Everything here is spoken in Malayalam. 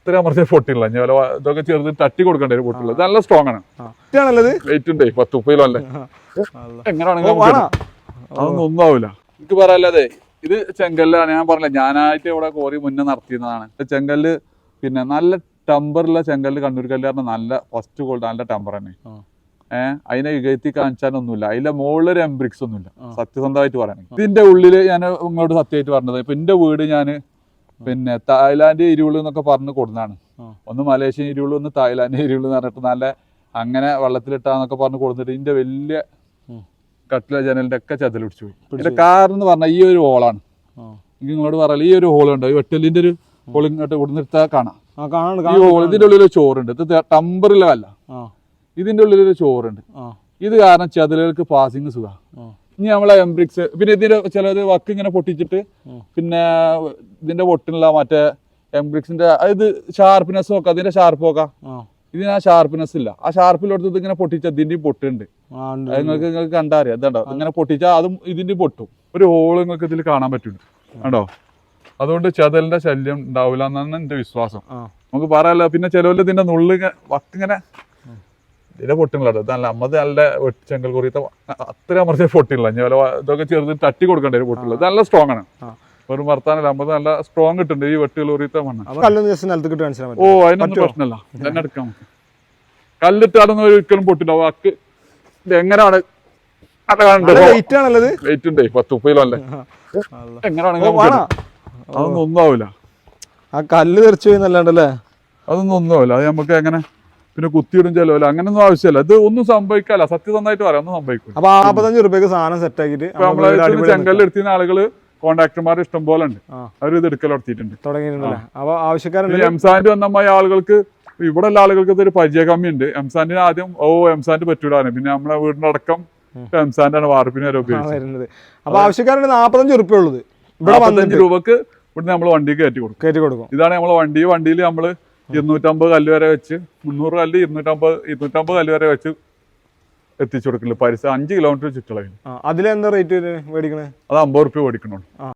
ഇത്ര അമർത്തി പൊട്ടില്ല. ഞാൻ ഇതൊക്കെ ചെറുത് തട്ടി കൊടുക്കണ്ടേ ഒരു പൊട്ടില്ല. ഇത് നല്ല സ്ട്രോങ് ആണ്. ആണല്ലത് വെയിറ്റ് ഉണ്ട് പത്ത് മുപ്പത് കിലോ അല്ലേ എങ്ങനെയാണെങ്കിലും അതൊന്നും ഒന്നും ആവില്ല എനിക്ക് പറയാല്ലേ ഇത് ചെങ്കല്ലാണ്. ഞാൻ പറഞ്ഞില്ല ഞാനായിട്ട് ഇവിടെ കോറി മുന്നേ നടത്തിയതാണ് ചെങ്കല്ല് പിന്നെ നല്ല ടമ്പറുള്ള ചെങ്കല്ല് കണ്ണൂർ കല്ല് പറഞ്ഞാൽ നല്ല ഫസ്റ്റ് ഗോൾഡ് നല്ല ടമ്പർ തന്നെ. ആ. ഏഹ് അതിനെ യുഗത്തി കാണിച്ചാനൊന്നുമില്ല. അതിന്റെ ഒരു എംബ്രിക്സ് ഒന്നുമില്ല. സത്യസന്ധമായിട്ട് പറയണേ ഇതിന്റെ ഉള്ളിൽ ഞാൻ ഇങ്ങോട്ട് സത്യമായിട്ട് പറഞ്ഞത്. ഇപ്പൊ എന്റെ വീട് ഞാൻ പിന്നെ തായ്ലാന്റ് ഇരുൾ എന്നൊക്കെ പറഞ്ഞ് കൊടുന്നാണ്. ഒന്ന് മലേഷ്യൻ ഇരുൾ ഒന്ന് തായ്ലാന്റ് ഇരുൾ എന്ന് പറഞ്ഞിട്ട് നല്ല അങ്ങനെ വെള്ളത്തിലിട്ടാന്നൊക്കെ പറഞ്ഞ് കൊടുത്തിട്ട് ഇതിന്റെ വലിയ. കട്ടില ജനലിന്റെ ഒക്കെ ചതൽ പിടിച്ചു പോയി. ഇതിന്റെ കാരണം എന്ന് പറഞ്ഞാൽ ഈ ഒരു ഹോളാണ്. എനിക്ക് നിങ്ങളോട് പറയാം ഈ ഒരു ഹോൾ ഉണ്ട് ഈ വെട്ടലിന്റെ ഒരു ഹോൾ ഇങ്ങോട്ട് ഇവിടെ എടുത്താൽ കാണാം. ഈ ഹോൾ ഇതിന്റെ ഉള്ളിൽ ഒരു ചോറുണ്ട്. ഇത് ടമ്പറിലെ കല്ല ഇതിന്റെ ഉള്ളിൽ ഒരു ചോറുണ്ട്. ഇത് കാരണം ചതിലുകൾക്ക് പാസിങ് സുഖ. ആ. ഇനി നമ്മളെ എംബ്രിക്സ് പിന്നെ ഇതിന്റെ ചിലത് വക്ക് ഇങ്ങനെ പൊട്ടിച്ചിട്ട് പിന്നെ ഇതിന്റെ പൊട്ടിനുള്ള മറ്റേ എംബ്രിക്സിന്റെ ഇത് ഷാർപ്പ്നെസ് നോക്കാം അതിന്റെ ഷാർപ്പ് നോക്കാം. ഇതിന് ആ ഷാർപ്പ്നെസ് ഇല്ല. ആ ഷാർപ്പിലോട്ട് ഇങ്ങനെ പൊട്ടിച്ച ഇതിന്റെ പൊട്ടുണ്ട്. നിങ്ങൾക്ക് നിങ്ങൾക്ക് കണ്ടറിയാം. ഇതുണ്ടോ ഇങ്ങനെ പൊട്ടിച്ചാൽ അതും ഇതിന്റെ പൊട്ടും. ഒരു ഹോൾ നിങ്ങൾക്ക് ഇതിൽ കാണാൻ പറ്റുന്നുണ്ട്. കണ്ടോ? അതുകൊണ്ട് ചതലിന്റെ ശല്യം ഉണ്ടാവില്ല എന്നാണ് എന്റെ വിശ്വാസം. നമുക്ക് പറയാലോ പിന്നെ ചിലവല്ല ഇതിന്റെ നുള്ളിങ്ങനെ വക്കിങ്ങനെ ഇതിന്റെ പൊട്ടുന്നില്ല കേട്ടോ നല്ല അമ്മത് നല്ല ചെങ്കൽ കുറിയത്തെ അത്ര അമർത്തിയ പൊട്ടില്ല ഞാൻ ഇതൊക്കെ ചെറുത് തട്ടി കൊടുക്കേണ്ട ഒരു പൊട്ടില്ല ഇത് നല്ല സ്ട്രോങ് ആണ്. ഒരു മർത്താനല്ല വർത്താനല്ല. അമ്മത് നല്ല സ്ട്രോങ് കിട്ടുന്നുണ്ട് ഈ വെട്ടുകൾ കുറിയത്തെ മണ്ണ്. ഓ അതിനൊന്നും? പ്രശ്നമല്ല. തന്നെ എടുക്കാം കല്ലിട്ടാലൊന്നും ഒരിക്കലും പൊട്ടില്ല വാക്ക് ഇത് എങ്ങനെയാണ്? വെയിറ്റ് ഉണ്ട്. പത്ത് മുപ്പത് കിലോ അല്ലേ? എങ്ങനെയാണെങ്കിലും. അതൊന്നും ഒന്നും ആവില്ല ആ കല്ല് തെറിച്ചു പോയി അതൊന്നും ഒന്നും ആവില്ല അത് നമുക്ക് എങ്ങനെ? പിന്നെ കുത്തിയിടും ചെലവില്ല അങ്ങനൊന്നും ആവശ്യമില്ല. ഇത് ഒന്നും സംഭവിക്കാല്ല. സത്യസന്ധമായിട്ട് പറയാം ഒന്നും സംഭവിക്കും അപ്പൊ നാൽപ്പത്തഞ്ച് റുപ്യക്ക് സാധനം സെറ്റ് ആക്കിയിട്ട് നമ്മളെ ചെങ്കല്ല് എടുത്തിരുന്ന ആളുകൾ കോൺട്രാക്ടർമാർ ഇഷ്ടം പോലെ ഉണ്ട്. അവർ അവർ ഇത് എടുക്കൽ നടത്തിയിട്ടുണ്ട് തുടങ്ങിയിട്ടുണ്ടല്ലേ? അപ്പൊ ആവശ്യക്കാരുണ്ട് ഈ എംസാൻഡ് വന്നമായ ആളുകൾക്ക് ഇവിടെ ഉള്ള ആളുകൾക്ക് ഇതൊരു പരിചയകമ്മി ഉണ്ട് എംസാൻഡിന് ആദ്യം ഓ എംസാൻഡ് പറ്റൂടാണ്. പിന്നെ നമ്മളെ വീടിന്റെ അടക്കം എംസാൻഡാണ് ആണ് വാർപ്പിന് വരെ അപ്പൊ ആവശ്യക്കാരുണ്ട് നാപ്പത്തഞ്ച് റുപ്യ ഉള്ളത് ഇവിടെ വന്നിട്ട്. രൂപക്ക് ഇവിടെ നമ്മൾ വണ്ടി കയറ്റി കൊടുക്കും. കയറ്റി കൊടുക്കും. ഇതാണ് നമ്മളെ വണ്ടി. വണ്ടിയിൽ നമ്മൾ ഇരുന്നൂറ്റമ്പത് കല്ല് വരെ വെച്ച് മുന്നൂറ് കല്ല് ഇരുന്നൂറ്റമ്പത് ഇരുന്നൂറ്റമ്പത് കല്ല് വരെ വെച്ച് എത്തിച്ചു കൊടുക്കുന്നുണ്ട് പരിസരം അഞ്ച് കിലോമീറ്റർ ചുറ്റളവിൽ അതിലെന്താ റേറ്റ് മേടിക്കണേ? അത് അമ്പത് റുപ്യ മേടിക്കണുള്ളൂ.